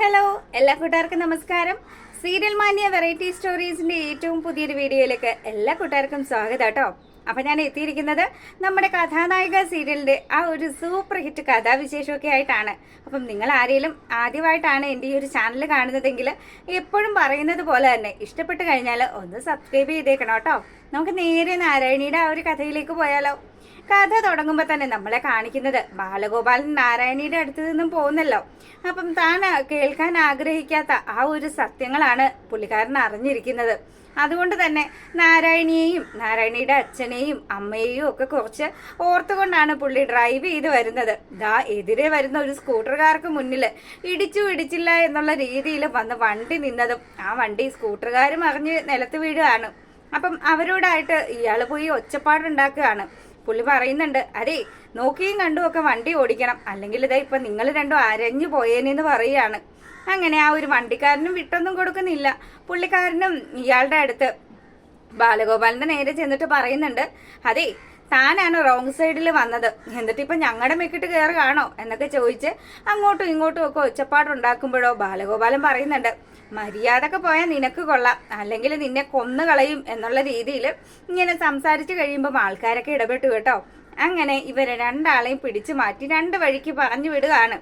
Hello എല്ലാ കൂട്ടുകാർക്കും നമസ്കാരം. സീരിയൽ മാന്യ വെറൈറ്റി സ്റ്റോറീസിന്റെ ഏറ്റവും പുതിയൊരു വീഡിയോയിലേക്ക് എല്ലാ കൂട്ടുകാർക്കും സ്വാഗതം കേട്ടോ. അപ്പൊ ഞാൻ എത്തിയിരിക്കുന്നത് നമ്മുടെ കഥാനായിക സീരിയലിന്റെ ആ ഒരു സൂപ്പർ ഹിറ്റ് കഥാവിശേഷമൊക്കെ ആയിട്ടാണ്. അപ്പം നിങ്ങൾ ആരെങ്കിലും ആദ്യമായിട്ടാണ് എന്റെ ഈ ഒരു ചാനൽ കാണുന്നതെങ്കിൽ എപ്പോഴും പറയുന്നത് പോലെ തന്നെ ഇഷ്ടപ്പെട്ട് കഴിഞ്ഞാൽ ഒന്ന് സബ്സ്ക്രൈബ് ചെയ്തേക്കണം കേട്ടോ. നമുക്ക് നേരെ നാരായണിയുടെ ആ ഒരു കഥയിലേക്ക് പോയാലോ. കഥ തുടങ്ങുമ്പോൾ തന്നെ നമ്മളെ കാണിക്കുന്നത് ബാലഗോപാലൻ നാരായണിയുടെ അടുത്ത് നിന്നും പോകുന്നല്ലോ. അപ്പം താൻ കേൾക്കാൻ ആഗ്രഹിക്കാത്ത ആ ഒരു സത്യങ്ങളാണ് പുള്ളിക്കാരൻ അറിഞ്ഞിരിക്കുന്നത്. അതുകൊണ്ട് തന്നെ നാരായണിയെയും നാരായണിയുടെ അച്ഛനെയും അമ്മയെയും ഒക്കെ കുറച്ച് ഓർത്തുകൊണ്ടാണ് പുള്ളി ഡ്രൈവ് ചെയ്ത് വരുന്നത്. ദാ എതിരെ വരുന്ന ഒരു സ്കൂട്ടർകാർക്ക് മുന്നിൽ ഇടിച്ചു ഇടിച്ചില്ല എന്നുള്ള രീതിയിൽ വന്ന് വണ്ടി നിന്നതും ആ വണ്ടി സ്കൂട്ടർകാരും അറിഞ്ഞ് നിലത്ത് വീഴുകയാണ്. അപ്പം അവരോടായിട്ട് ഇയാൾ പോയി ഒച്ചപ്പാടുണ്ടാക്കുകയാണ്. പുള്ളി പറയുന്നുണ്ട് അതെ നോക്കിയും കണ്ടും ഒക്കെ വണ്ടി ഓടിക്കണം. അല്ലെങ്കിൽ ഇതാ ഇപ്പൊ നിങ്ങൾ രണ്ടും അരഞ്ഞു പോയേനെന്ന് പറയുകയാണ്. അങ്ങനെ ആ ഒരു വണ്ടിക്കാരനും വിട്ടൊന്നും കൊടുക്കുന്നില്ല. പുള്ളിക്കാരനും ഇയാളുടെ അടുത്ത് ബാലഗോപാലിന്റെ നേരെ ചെന്നിട്ട് പറയുന്നുണ്ട് അതെ താനാണ് റോങ് സൈഡിൽ വന്നത്? എന്നിട്ട് ഇപ്പൊ ഞങ്ങളുടെ മെക്കിട്ട് കയറുകയാണോ എന്നൊക്കെ ചോദിച്ച് അങ്ങോട്ടും ഇങ്ങോട്ടും ഒക്കെ ഒച്ചപ്പാടുണ്ടാക്കുമ്പോഴോ ബാലഗോപാലൻ പറയുന്നുണ്ട് മര്യാദയ്ക്ക് പോയാൽ നിനക്ക് കൊള്ളാം. അല്ലെങ്കിൽ നിന്നെ കൊന്നു കളയും എന്നുള്ള രീതിയിൽ ഇങ്ങനെ സംസാരിച്ചു കഴിയുമ്പോൾ ആൾക്കാരൊക്കെ ഇടപെട്ടു കേട്ടോ. അങ്ങനെ ഇവരെ രണ്ടാളെയും പിടിച്ചു മാറ്റി രണ്ട് വഴിക്ക് പറഞ്ഞു വിടുകയാണ്.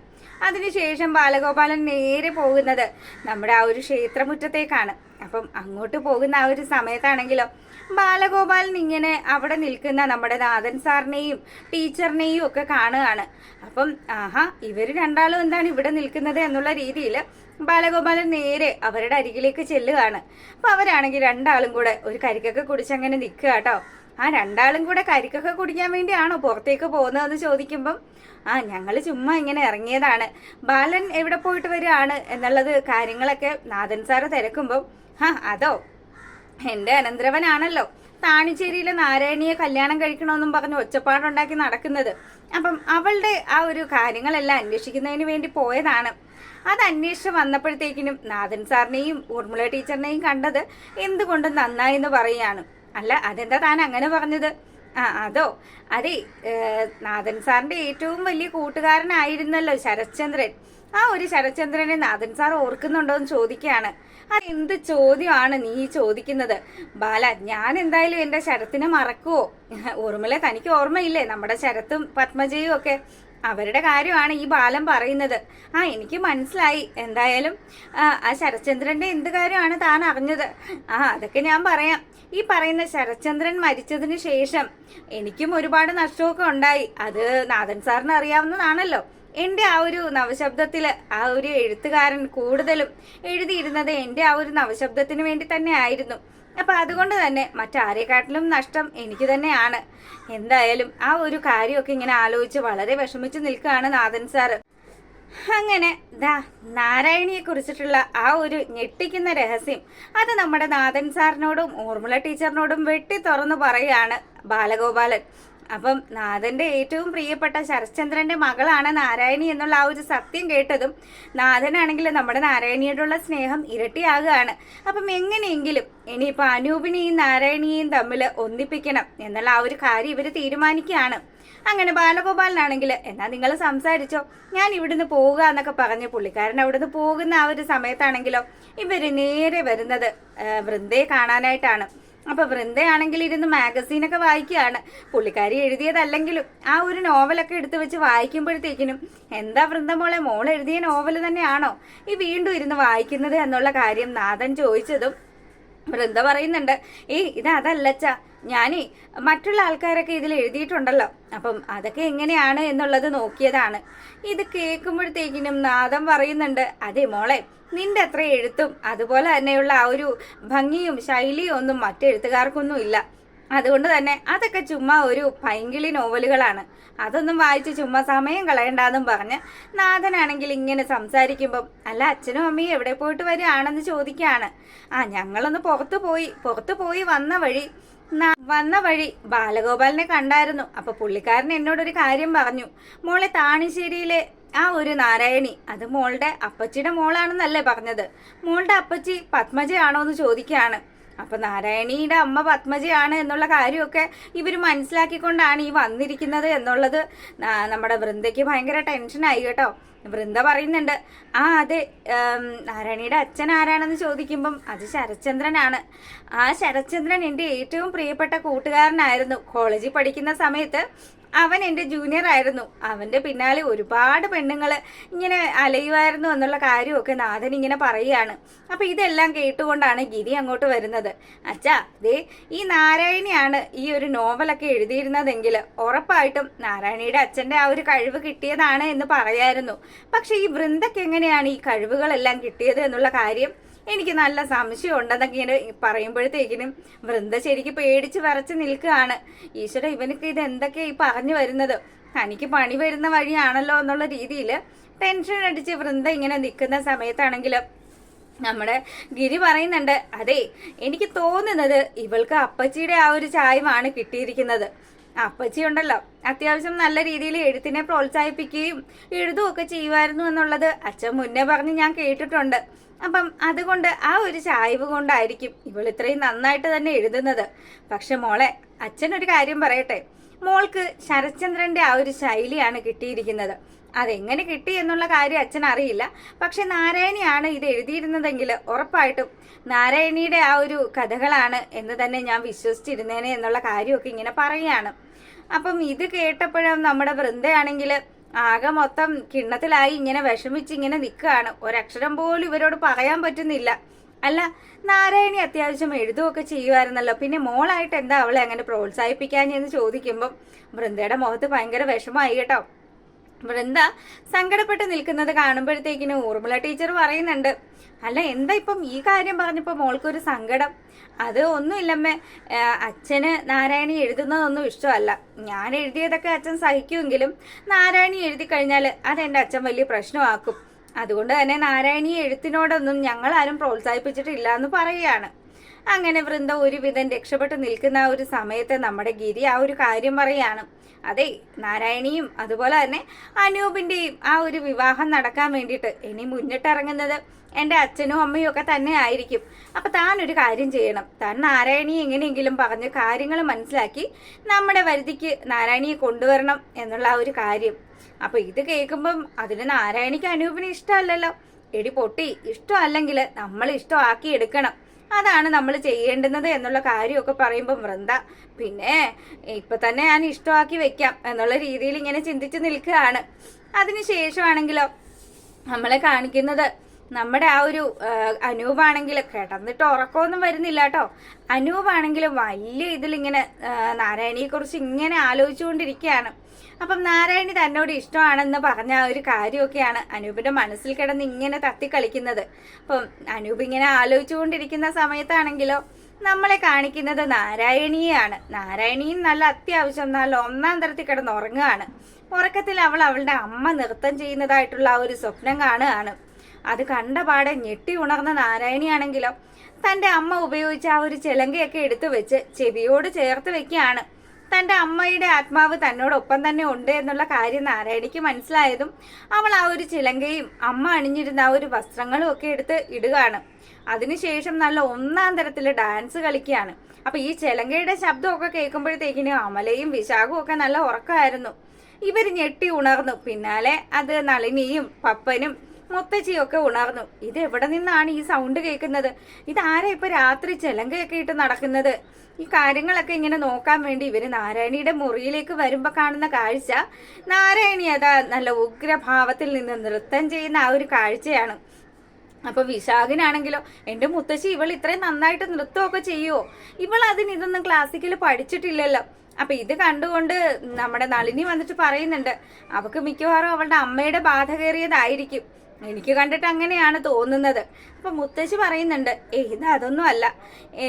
അതിനുശേഷം ബാലഗോപാലൻ നേരെ പോകുന്നത് നമ്മുടെ ആ ഒരു ക്ഷേത്രമുറ്റത്തേക്കാണ്. അപ്പം അങ്ങോട്ട് പോകുന്ന ആ ഒരു സമയത്താണെങ്കിലോ ബാലഗോപാലൻ ഇങ്ങനെ അവിടെ നിൽക്കുന്ന നമ്മുടെ നാഥൻ സാറിനെയും ടീച്ചറിനെയും ഒക്കെ കാണുകയാണ്. അപ്പം ആഹാ ഇവർ രണ്ടാളും എന്താണ് ഇവിടെ നിൽക്കുന്നത് എന്നുള്ള രീതിയിൽ ബാലഗോപാലൻ നേരെ അവരുടെ അരികിലേക്ക് ചെല്ലുകയാണ്. അപ്പം അവരാണെങ്കിൽ രണ്ടാളും കൂടെ ഒരു കരിക്കൊക്കെ കുടിച്ചങ്ങനെ നിൽക്കുക കേട്ടോ. ആ രണ്ടാളും കൂടെ കരിക്കൊക്കെ കുടിക്കാൻ വേണ്ടിയാണോ പുറത്തേക്ക് പോകുന്നതെന്ന് ചോദിക്കുമ്പം ആ ഞങ്ങൾ ചുമ്മാ ഇങ്ങനെ ഇറങ്ങിയതാണ്. ബാലൻ എവിടെ പോയിട്ട് വരികയാണ്? എന്നുള്ളത് കാര്യങ്ങളൊക്കെ നാഥൻ സാറ് തിരക്കുമ്പം ആ അതോ? എന്റെ അനന്തരവനാണല്ലോ. താണിച്ചേരിയിലെ നാരായണിയെ കല്യാണം കഴിക്കണമെന്നും പറഞ്ഞ് ഒച്ചപ്പാടുണ്ടാക്കി നടക്കുന്നത്. അപ്പം അവളുടെ ആ ഒരു കാര്യങ്ങളെല്ലാം അന്വേഷിക്കുന്നതിന് വേണ്ടി പോയതാണ്. അത് അന്വേഷിച്ച് വന്നപ്പോഴത്തേക്കിനും നാഥൻ സാറിനെയും ഊർമിള ടീച്ചറിനെയും കണ്ടത് എന്തുകൊണ്ടും നന്നായി എന്ന് പറയുകയാണ്. അല്ല അതെന്താ താൻ അങ്ങനെ പറഞ്ഞത്? ആ അതോ? അതെ നാഥൻ സാറിന്റെ ഏറ്റവും വലിയ കൂട്ടുകാരനായിരുന്നല്ലോ ശരത്ചന്ദ്രൻ. ആ ഒരു ശരത്ചന്ദ്രനെ നാഥൻ സാർ ഓർക്കുന്നുണ്ടോ എന്ന് ചോദിക്കുകയാണ്. അത് എന്ത് ചോദ്യമാണ് നീ ചോദിക്കുന്നത്? ബാല ഞാൻ എന്തായാലും എന്റെ ശരത്തിനെ മറക്കുവോ? ഓർമ്മയിലെ തനിക്ക് ഓർമ്മയില്ലേ നമ്മുടെ ശരത്തും പത്മജയും ഒക്കെ? അവരുടെ കാര്യമാണ് ഈ ബാലൻ പറയുന്നത്. ആ എനിക്ക് മനസ്സിലായി. എന്തായാലും ആ ശരത്ചന്ദ്രന്റെ എന്ത് കാര്യമാണ് താൻ അറിഞ്ഞത്? ആ അതൊക്കെ ഞാൻ പറയാം. ഈ പറയുന്ന ശരത്ചന്ദ്രൻ മരിച്ചതിന് ശേഷം എനിക്കും ഒരുപാട് നഷ്ടമൊക്കെ ഉണ്ടായി. അത് നാഥൻ സാറിന് അറിയാവുന്നതാണല്ലോ. എന്റെ ആ ഒരു നവശബ്ദത്തിൽ ആ ഒരു എഴുത്തുകാരൻ കൂടുതലും എഴുതിയിരുന്നത് എന്റെ ആ ഒരു നവശബ്ദത്തിന് വേണ്ടി തന്നെ ആയിരുന്നു. അപ്പൊ അതുകൊണ്ട് തന്നെ മറ്റാരെക്കാട്ടിലും നഷ്ടം എനിക്ക് തന്നെയാണ്. എന്തായാലും ആ ഒരു കാര്യമൊക്കെ ഇങ്ങനെ ആലോചിച്ച് വളരെ വിഷമിച്ച് നിൽക്കുകയാണ് നാഥൻ സാറ്. അങ്ങനെ ദാ നാരായണിയെ കുറിച്ചിട്ടുള്ള ആ ഒരു ഞെട്ടിക്കുന്ന രഹസ്യം അത് നമ്മുടെ നാഥൻ സാറിനോടും ഊർമിള ടീച്ചറിനോടും വെട്ടി തുറന്നു പറയുകയാണ് ബാലഗോപാലൻ. അപ്പം നാഥന്റെ ഏറ്റവും പ്രിയപ്പെട്ട ശരത്ചന്ദ്രന്റെ മകളാണ് നാരായണി എന്നുള്ള ആ ഒരു സത്യം കേട്ടതും നാഥനാണെങ്കിൽ നമ്മുടെ നാരായണിയോടുള്ള സ്നേഹം ഇരട്ടിയാകുകയാണ്. അപ്പം എങ്ങനെയെങ്കിലും ഇനിയിപ്പോൾ അനൂപിനെയും നാരായണിയെയും തമ്മിൽ ഒന്നിപ്പിക്കണം എന്നുള്ള ആ ഒരു കാര്യം ഇവർ തീരുമാനിക്കുകയാണ്. അങ്ങനെ ബാലഗോപാലനാണെങ്കിൽ എന്നാ നിങ്ങൾ സംസാരിച്ചോ? ഞാൻ ഇവിടുന്ന് പോവുക എന്നൊക്കെ പറഞ്ഞ് പുള്ളിക്കാരൻ അവിടുന്ന് പോകുന്ന ആ ഒരു സമയത്താണെങ്കിലോ ഇവർ നേരെ വരുന്നത് വൃന്ദയെ കാണാനായിട്ടാണ്. അപ്പൊ വൃന്ദയാണെങ്കിൽ ഇരുന്ന് മാഗസീനൊക്കെ വായിക്കുകയാണ്. പുള്ളിക്കാരി എഴുതിയതല്ലെങ്കിലും ആ ഒരു നോവലൊക്കെ എടുത്തു വെച്ച് വായിക്കുമ്പോഴത്തേക്കിനും എന്താ വൃന്ദ മോളെ മോൾ എഴുതിയ നോവൽ തന്നെയാണോ? ഈ വീണ്ടും ഇരുന്ന് വായിക്കുന്നത് എന്നുള്ള കാര്യം നാഥൻ ചോദിച്ചതും വൃന്ദ പറയുന്നുണ്ട്? ഏയ് ഇത് അതല്ലച്ച ഞാനേ മറ്റുള്ള ആൾക്കാരൊക്കെ ഇതിൽ എഴുതിയിട്ടുണ്ടല്ലോ. അപ്പം അതൊക്കെ എങ്ങനെയാണ് എന്നുള്ളത് നോക്കിയതാണ്. ഇത് കേൾക്കുമ്പോഴത്തേക്കിനും നാദം പറയുന്നുണ്ട് അതെ മോളെ നിന്റെ അത്ര എഴുത്തും അതുപോലെ തന്നെയുള്ള ആ ഒരു ഭംഗിയും ശൈലിയും ഒന്നും മറ്റെഴുത്തുകാർക്കൊന്നും ഇല്ല. അതുകൊണ്ട് തന്നെ അതൊക്കെ ചുമ്മാ ഒരു പൈങ്കിളി നോവലുകളാണ്. അതൊന്നും വായിച്ച് ചുമ്മാ സമയം കളയണ്ടെന്നും പറഞ്ഞ് നാഥനാണെങ്കിൽ ഇങ്ങനെ സംസാരിക്കുമ്പം അല്ല അച്ഛനും അമ്മയും എവിടെ പോയിട്ട് വരികയാണെന്ന് ചോദിക്കുകയാണ്. ആ ഞങ്ങളൊന്ന് പുറത്തു പോയി പുറത്തു പോയി വന്ന വഴി വന്ന വഴി ബാലഗോപാലിനെ കണ്ടായിരുന്നു. അപ്പൊ പുള്ളിക്കാരൻ എന്നോടൊരു കാര്യം പറഞ്ഞു. മോളെ താണിശ്ശേരിയിലെ ആ ഒരു നാരായണി അത് മോളുടെ അപ്പച്ചിയുടെ മോളാണെന്നല്ലേ പറഞ്ഞത്. മോളുടെ അപ്പച്ചി പത്മജയാണോ എന്ന് ചോദിക്കുകയാണ്. അപ്പൊ നാരായണിയുടെ അമ്മ പത്മജയാണ് എന്നുള്ള കാര്യമൊക്കെ ഇവർ മനസ്സിലാക്കിക്കൊണ്ടാണ് ഈ വന്നിരിക്കുന്നത് എന്നുള്ളത്. നമ്മുടെ വൃന്ദയ്ക്ക് ഭയങ്കര ടെൻഷനായി കേട്ടോ. വൃന്ദ പറയുന്നുണ്ട് ആ അതെ നാരായണിയുടെ അച്ഛൻ ആരാണെന്ന് ചോദിക്കുമ്പം അത് ശരത്ചന്ദ്രനാണ്. ആ ശരത്ചന്ദ്രൻ എന്റെ ഏറ്റവും പ്രിയപ്പെട്ട കൂട്ടുകാരനായിരുന്നു. കോളേജിൽ പഠിക്കുന്ന സമയത്ത് അവൻ എന്റെ ജൂനിയർ ആയിരുന്നു. അവന്റെ പിന്നാലെ ഒരുപാട് പെണ്ണുങ്ങൾ ഇങ്ങനെ അലയുമായിരുന്നു എന്നുള്ള കാര്യമൊക്കെ നാഥൻ ഇങ്ങനെ പറയുകയാണ്. അപ്പം ഇതെല്ലാം കേട്ടുകൊണ്ടാണ് ഗിരി അങ്ങോട്ട് വരുന്നത്. അച്ഛാ ദേ ഈ നാരായണിയാണ് ഈ ഒരു നോവലൊക്കെ എഴുതിയിരുന്നതെങ്കിൽ ഉറപ്പായിട്ടും നാരായണിയുടെ അച്ഛന്റെ ആ ഒരു കഴിവ് കിട്ടിയതാണ് എന്ന് പറയായിരുന്നു. പക്ഷേ ഈ വൃന്ദക്ക് എങ്ങനെയാണ് ഈ കഴിവുകളെല്ലാം കിട്ടിയത് എന്നുള്ള കാര്യം എനിക്ക് നല്ല സംശയം ഉണ്ടെന്നൊക്കെ ഇങ്ങനെ പറയുമ്പോഴത്തേക്കിനും വൃന്ദ ശരിക്കും പേടിച്ച് വരച്ച് നിൽക്കുകയാണ്. ഈശ്വര ഇവനക്ക് ഇത് എന്തൊക്കെ ഈ പറഞ്ഞു വരുന്നത്? തനിക്ക് പണി വരുന്ന വഴിയാണല്ലോ എന്നുള്ള രീതിയിൽ ടെൻഷൻ അടിച്ച് വൃന്ദ ഇങ്ങനെ നിൽക്കുന്ന സമയത്താണെങ്കിൽ നമ്മുടെ ഗിരി പറയുന്നുണ്ട് അതെ എനിക്ക് തോന്നുന്നത് ഇവൾക്ക് അപ്പച്ചിയുടെ ആ ഒരു ചായമാണ് കിട്ടിയിരിക്കുന്നത്. അപ്പച്ചി ഉണ്ടല്ലോ അത്യാവശ്യം നല്ല രീതിയിൽ എഴുത്തിനെ പ്രോത്സാഹിപ്പിക്കുകയും എഴുതുകയൊക്കെ ചെയ്യുമായിരുന്നു എന്നുള്ളത് അച്ഛൻ മുന്നേ പറഞ്ഞ് ഞാൻ കേട്ടിട്ടുണ്ട്. അപ്പം അതുകൊണ്ട് ആ ഒരു ചായ്വ് കൊണ്ടായിരിക്കും ഇവൾ ഇത്രയും നന്നായിട്ട് തന്നെ എഴുതുന്നത്. പക്ഷെ മോളെ അച്ഛൻ ഒരു കാര്യം പറയട്ടെ. മോൾക്ക് ശരത്ചന്ദ്രന്റെ ആ ഒരു ശൈലിയാണ് കിട്ടിയിരിക്കുന്നത്. അതെങ്ങനെ കിട്ടി എന്നുള്ള കാര്യം അച്ഛൻ അറിയില്ല. പക്ഷെ നാരായണിയാണ് ഇത് എഴുതിയിരുന്നതെങ്കിൽ ഉറപ്പായിട്ടും നാരായണിയുടെ ആ ഒരു കഥകളാണ് എന്ന് തന്നെ ഞാൻ വിശ്വസിച്ചിരുന്നേനെ എന്നുള്ള കാര്യമൊക്കെ ഇങ്ങനെ പറയുകയാണ്. അപ്പം ഇത് കേട്ടപ്പോഴും നമ്മുടെ വൃന്ദയാണെങ്കിൽ ആകെ മൊത്തം കിണ്ണത്തിലായി ഇങ്ങനെ വിഷമിച്ച് ഇങ്ങനെ നിൽക്കുകയാണ്. ഒരക്ഷരം പോലും ഇവരോട് പറയാൻ പറ്റുന്നില്ല. അല്ല നാരായണി അത്യാവശ്യം എഴുതുകയൊക്കെ ചെയ്യുമായിരുന്നല്ലോ പിന്നെ മോളായിട്ട് എന്താ അവളെ അങ്ങനെ പ്രോത്സാഹിപ്പിക്കാൻ എന്ന് ചോദിക്കുമ്പം വൃന്ദയുടെ മുഖത്ത് ഭയങ്കര വിഷമമായി കേട്ടോ. വൃന്ദ സങ്കടപ്പെട്ട് നിൽക്കുന്നത് കാണുമ്പോഴത്തേക്കിന് ഊർമിള ടീച്ചർ പറയുന്നുണ്ട് അല്ല എന്താ ഇപ്പം ഈ കാര്യം പറഞ്ഞപ്പോൾ മോൾക്കൊരു സങ്കടം? അത് ഒന്നുമില്ലമ്മേ. അച്ഛന് നാരായണി എഴുതുന്നതൊന്നും ഇഷ്ടമല്ല. ഞാൻ എഴുതിയതൊക്കെ അച്ഛൻ സഹിക്കുമെങ്കിലും നാരായണി എഴുതി കഴിഞ്ഞാൽ അതെന്റെ അച്ഛൻ വലിയ പ്രശ്നമാക്കും. അതുകൊണ്ട് തന്നെ നാരായണി എഴുത്തിനോടൊന്നും ഞങ്ങളാരും പ്രോത്സാഹിപ്പിച്ചിട്ടില്ല എന്ന് പറയുകയാണ്. അങ്ങനെ വൃന്ദ ഒരുവിധം രക്ഷപ്പെട്ട് നിൽക്കുന്ന ആ ഒരു സമയത്ത് നമ്മുടെ ഗിരി ആ ഒരു കാര്യം പറയാണ്. അതെ നാരായണിയും അതുപോലെ തന്നെ അനൂപിന്റെയും ആ ഒരു വിവാഹം നടക്കാൻ വേണ്ടിയിട്ട് ഇനി മുന്നിട്ടിറങ്ങുന്നത് എന്റെ അച്ഛനും അമ്മയും ഒക്കെ തന്നെ ആയിരിക്കും. അപ്പൊ താൻ ഒരു കാര്യം ചെയ്യണം. താൻ നാരായണിയെ എങ്ങനെയെങ്കിലും പറഞ്ഞ് കാര്യങ്ങൾ മനസ്സിലാക്കി നമ്മുടെ വരുതിക്ക് നാരായണിയെ കൊണ്ടുവരണം എന്നുള്ള ആ ഒരു കാര്യം. അപ്പൊ ഇത് കേൾക്കുമ്പം അതിന് നാരായണിക്ക് അനൂപിന് ഇഷ്ടമല്ലല്ലോ. എടി പൊട്ടി ഇഷ്ടമല്ലെങ്കിൽ നമ്മൾ ഇഷ്ടമാക്കി എടുക്കണം. അതാണ് നമ്മൾ ചെയ്യേണ്ടുന്നത് എന്നുള്ള കാര്യമൊക്കെ പറയുമ്പോൾ വൃന്ദ. പിന്നെ ഇപ്പൊ തന്നെ ഞാൻ ഇഷ്ടമാക്കി വെക്കാം എന്നുള്ള രീതിയിൽ ഇങ്ങനെ ചിന്തിച്ച് നിൽക്കുകയാണ്. അതിനുശേഷമാണെങ്കിലോ നമ്മളെ കാണിക്കുന്നത് നമ്മുടെ ആ ഒരു അനൂപാണെങ്കിൽ കിടന്നിട്ട് ഉറക്കമൊന്നും വരുന്നില്ല കേട്ടോ. അനൂപാണെങ്കിൽ വലിയ ഇതിലിങ്ങനെ നാരായണിയെ നാരായണിയെക്കുറിച്ച് ഇങ്ങനെ ആലോചിച്ചുകൊണ്ടിരിക്കുകയാണ്. അപ്പം നാരായണി തന്നോട് ഇഷ്ടമാണെന്ന് പറഞ്ഞ ഒരു കാര്യമൊക്കെയാണ് അനൂപിന്റെ മനസ്സിൽ കിടന്ന് ഇങ്ങനെ തത്തിക്കളിക്കുന്നത്. അപ്പം അനൂപ് ഇങ്ങനെ ആലോചിച്ചുകൊണ്ടിരിക്കുന്ന സമയത്താണെങ്കിലോ നമ്മളെ കാണിക്കുന്നത് നാരായണിയാണ്. നാരായണിയും നല്ല അത്യാവശ്യം നല്ല ഒന്നാം തരത്തിൽ കിടന്ന് ഉറങ്ങുകയാണ്. ഉറക്കത്തിൽ അവൾ അവളുടെ അമ്മ നൃത്തം ചെയ്യുന്നതായിട്ടുള്ള ആ ഒരു സ്വപ്നം കാണുകയാണ്. അത് കണ്ട പാടെ ഞെട്ടി ഉണർന്ന നാരായണിയാണെങ്കിലോ തന്റെ അമ്മ ഉപയോഗിച്ച ആ ഒരു ചിലങ്കയൊക്കെ എടുത്തു വെച്ച് ചെവിയോട് ചേർത്ത് വെക്കുകയാണ്. തന്റെ അമ്മയുടെ ആത്മാവ് തന്നോടൊപ്പം തന്നെ ഉണ്ട് എന്നുള്ള കാര്യം നാരായണിക്ക് മനസ്സിലായതും അവൾ ആ ഒരു ചിലങ്കയും അമ്മ അണിഞ്ഞിരുന്ന ആ ഒരു വസ്ത്രങ്ങളും ഒക്കെ എടുത്ത് ഇടുകയാണ്. അതിനുശേഷം നല്ല ഒന്നാം തരത്തിൽ ഡാൻസ് കളിക്കുകയാണ്. അപ്പൊ ഈ ചിലങ്കയുടെ ശബ്ദമൊക്കെ കേൾക്കുമ്പോഴത്തേക്കിനും അമലയും വിശാഖും ഒക്കെ നല്ല ഉറക്കമായിരുന്നു. ഇവർ ഞെട്ടി ഉണർന്നു. പിന്നാലെ അത് നളിനിയും പപ്പനും മുത്തച്ഛിയും ഒക്കെ ഉണർന്നു. ഇത് എവിടെ നിന്നാണ് ഈ സൗണ്ട് കേൾക്കുന്നത്? ഇതാരാ ഇപ്പൊ രാത്രി ചെലങ്കയൊക്കെ ഇട്ട് നടക്കുന്നത്? ഈ കാര്യങ്ങളൊക്കെ ഇങ്ങനെ നോക്കാൻ വേണ്ടി ഇവർ നാരായണിയുടെ മുറിയിലേക്ക് വരുമ്പോ കാണുന്ന കാഴ്ച നാരായണി അതാ നല്ല ഉഗ്രഭാവത്തിൽ നിന്ന് നൃത്തം ചെയ്യുന്ന ആ ഒരു കാഴ്ചയാണ്. അപ്പൊ വിശാഖിനാണെങ്കിലോ എന്റെ മുത്തശ്ശി ഇവൾ ഇത്രയും നന്നായിട്ട് നൃത്തമൊക്കെ ചെയ്യുവോ? ഇവൾ അതിന് ഇതൊന്നും ക്ലാസിക്കൽ പഠിച്ചിട്ടില്ലല്ലോ. അപ്പൊ ഇത് കണ്ടുകൊണ്ട് നമ്മുടെ നളിനി വന്നിട്ട് പറയുന്നുണ്ട് അവക്ക് മിക്കവാറും അവളുടെ അമ്മയുടെ ബാധ കയറിയതായിരിക്കും എനിക്ക് കണ്ടിട്ട് അങ്ങനെയാണ് തോന്നുന്നത്. അപ്പൊ മുത്തശ്ശി പറയുന്നുണ്ട് ഇത് അതൊന്നും അല്ല.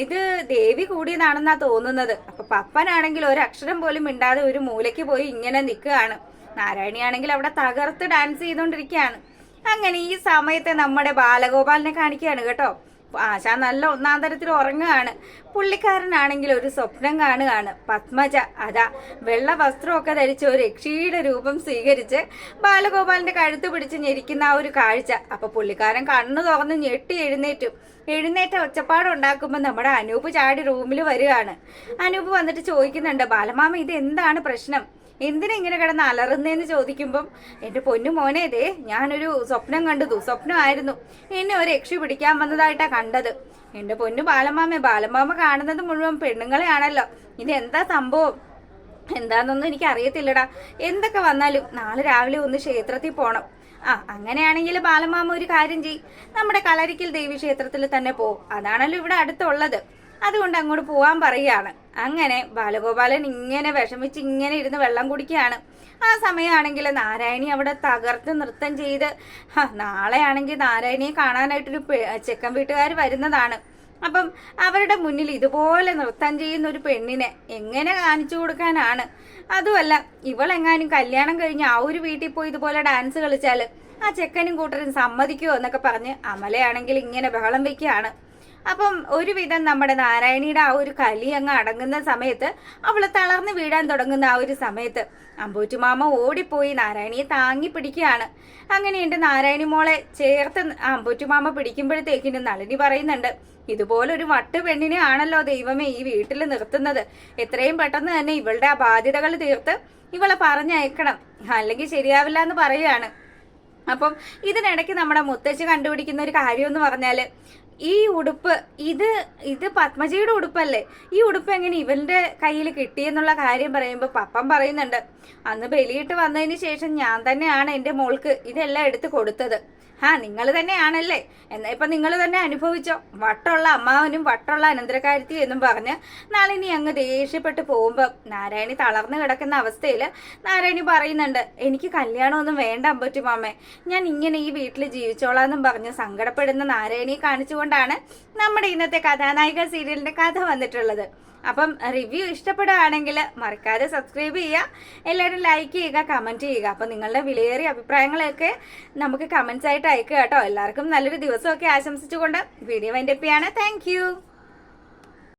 ഇത് ദേവി കൂടിയതാണെന്നാ തോന്നുന്നത്. അപ്പൊ പപ്പനാണെങ്കിൽ ഒരു അക്ഷരം പോലും മിണ്ടാതെ ഒരു മൂലയ്ക്ക് പോയി ഇങ്ങനെ നിൽക്കുകയാണ്. നാരായണിയാണെങ്കിൽ അവിടെ തകർത്ത് ഡാൻസ് ചെയ്തുകൊണ്ടിരിക്കുകയാണ് അങ്ങനെ ഈ സമയത്തെ നമ്മുടെ ബാലഗോപാലിനെ കാണിക്കുകയാണ് കേട്ടോ. ആശ നല്ല ഒന്നാം തരത്തിൽ ഉറങ്ങുകയാണ്. പുള്ളിക്കാരനാണെങ്കിൽ ഒരു സ്വപ്നം കാണുകയാണ്. പത്മജ അതാ വെള്ള വസ്ത്രമൊക്കെ ധരിച്ച് ഒരു യക്ഷിയുടെ രൂപം സ്വീകരിച്ച് ബാലഗോപാലിന്റെ കഴുത്ത് പിടിച്ച് ഞെരിക്കുന്ന ആ ഒരു കാഴ്ച. അപ്പൊ പുള്ളിക്കാരൻ കണ്ണു തുറന്ന് ഞെട്ടി എഴുന്നേറ്റു. എഴുന്നേറ്റ ഒച്ചപ്പാടുണ്ടാക്കുമ്പോൾ നമ്മുടെ അനൂപ് ചാടി റൂമിൽ വരികയാണ്. അനൂപ് വന്നിട്ട് ചോദിക്കുന്നുണ്ട് ബാലമാമ ഇത് എന്താണ് പ്രശ്നം? എന്തിനാ ഇങ്ങനെ കിടന്ന് അലറുന്നതെന്ന് ചോദിക്കുമ്പം എന്റെ പൊന്നു മോനെ ദേ ഞാനൊരു സ്വപ്നം കണ്ടു സ്വപ്നമായിരുന്നു. എന്നെ ഒരു രക്ഷി പിടിക്കാൻ വന്നതായിട്ടാ കണ്ടത്. എന്റെ പൊന്നു ബാലമാമ ബാലമാമ കാണുന്നത് മുഴുവൻ പെണ്ണുങ്ങളെയാണല്ലോ. ഇത് എന്താ സംഭവം? എന്താണെന്നൊന്നും എനിക്ക് അറിയത്തില്ലടാ എന്തൊക്കെ വന്നാലും നാളെ രാവിലെ ഒന്ന് ക്ഷേത്രത്തിൽ പോണം. ആ അങ്ങനെയാണെങ്കിൽ ബാലമാമ ഒരു കാര്യം ചെയ്. നമ്മുടെ കളരിക്കൽ ദേവി ക്ഷേത്രത്തിൽ തന്നെ പോ. അതാണല്ലോ ഇവിടെ അടുത്തുള്ളത്. അതുകൊണ്ട് അങ്ങോട്ട് പോവാൻ പറയുകയാണ്. അങ്ങനെ ബാലഗോപാലൻ ഇങ്ങനെ വിഷമിച്ച് ഇങ്ങനെ ഇരുന്ന് വെള്ളം കുടിക്കുകയാണ്. ആ സമയമാണെങ്കിൽ നാരായണി അവിടെ തകർത്ത് നൃത്തം ചെയ്ത് നാളെയാണെങ്കിൽ നാരായണിയെ കാണാനായിട്ടൊരു ചെക്കൻ വീട്ടുകാർ വരുന്നതാണ്. അപ്പം അവരുടെ മുന്നിൽ ഇതുപോലെ നൃത്തം ചെയ്യുന്ന ഒരു പെണ്ണിനെ എങ്ങനെ കാണിച്ചു കൊടുക്കാനാണ്? അതുമല്ല ഇവളെങ്ങാനും കല്യാണം കഴിഞ്ഞ് ആ ഒരു വീട്ടിൽ പോയി ഇതുപോലെ ഡാൻസ് കളിച്ചാൽ ആ ചെക്കനും കൂട്ടരും സമ്മതിക്കുമോ എന്നൊക്കെ പറഞ്ഞ് അമലയാണെങ്കിൽ ഇങ്ങനെ ബഹളം വെക്കുകയാണ്. അപ്പം ഒരുവിധം നമ്മുടെ നാരായണിയുടെ ആ ഒരു കലി അങ്ങ് അടങ്ങുന്ന സമയത്ത് അവൾ തളർന്നു വീഴാൻ തുടങ്ങുന്ന ആ ഒരു സമയത്ത് അമ്പൂറ്റുമാമ ഓടിപ്പോയി നാരായണിയെ താങ്ങി പിടിക്കുകയാണ്. അങ്ങനെ എന്റെ നാരായണി മോളെ ചേർത്ത് അമ്പൂറ്റുമാമ പിടിക്കുമ്പോഴത്തേക്കിന് നളിനി പറയുന്നുണ്ട് ഇതുപോലൊരു വട്ട് പെണ്ണിനെ ആണല്ലോ ദൈവമേ ഈ വീട്ടിൽ നിർത്തുന്നത്. എത്രയും പെട്ടെന്ന് തന്നെ ഇവളുടെ ആ ബാധ്യതകൾ തീർത്ത് ഇവളെ പറഞ്ഞയക്കണം. അല്ലെങ്കിൽ ശരിയാവില്ല എന്ന് പറയുകയാണ്. അപ്പം ഇതിനിടയ്ക്ക് നമ്മുടെ മുത്തശ്ശി കണ്ടുപിടിക്കുന്ന ഒരു കാര്യം എന്ന് പറഞ്ഞാൽ ഈ ഉടുപ്പ് ഇത് ഇത് പത്മജിയുടെ ഉടുപ്പല്ലേ? ഈ ഉടുപ്പ് എങ്ങനെ ഇവന്റെ കയ്യിൽ കിട്ടിയെന്നുള്ള കാര്യം പറയുമ്പോൾ പപ്പൻ പറയുന്നുണ്ട് അന്ന് ബലിയിട്ട് വന്നതിന് ശേഷം ഞാൻ തന്നെയാണ് എന്റെ മോൾക്ക് ഇതെല്ലാം എടുത്ത് കൊടുത്തത്. ആ നിങ്ങൾ തന്നെയാണല്ലേ. എന്നാ ഇപ്പൊ നിങ്ങൾ തന്നെ അനുഭവിച്ചോ. വട്ടമുള്ള അമ്മാവനും വട്ടമുള്ള അനന്തരക്കാരത്തി എന്നും പറഞ്ഞ് നാളിനി അങ്ങ് ദേഷ്യപ്പെട്ട് പോകുമ്പോൾ നാരായണി തളർന്നു കിടക്കുന്ന അവസ്ഥയിൽ നാരായണി പറയുന്നുണ്ട് എനിക്ക് കല്യാണമൊന്നും വേണ്ട അമ്പറ്റുമാമേ. ഞാൻ ഇങ്ങനെ ഈ വീട്ടിൽ ജീവിച്ചോളാന്നും പറഞ്ഞ് സങ്കടപ്പെടുന്ന നാരായണിയെ കാണിച്ചുകൊണ്ടാണ് നമ്മുടെ ഇന്നത്തെ കഥാനായിക സീരിയലിന്റെ കഥ വന്നിട്ടുള്ളത്. അപ്പം റിവ്യൂ ഇഷ്ടപ്പെടുകയാണെങ്കിൽ മറക്കാതെ സബ്സ്ക്രൈബ് ചെയ്യുക. എല്ലാവരും ലൈക്ക് ചെയ്യുക കമന്റ് ചെയ്യുക. അപ്പം നിങ്ങളുടെ വിലയേറിയ അഭിപ്രായങ്ങളൊക്കെ നമുക്ക് കമൻസ് ആയിട്ട് അയക്കുക കേട്ടോ. എല്ലാവർക്കും നല്ലൊരു ദിവസമൊക്കെ ആശംസിച്ചുകൊണ്ട് വീഡിയോ വൈൻഡപ്പ് ചെയ്യാണ് താങ്ക്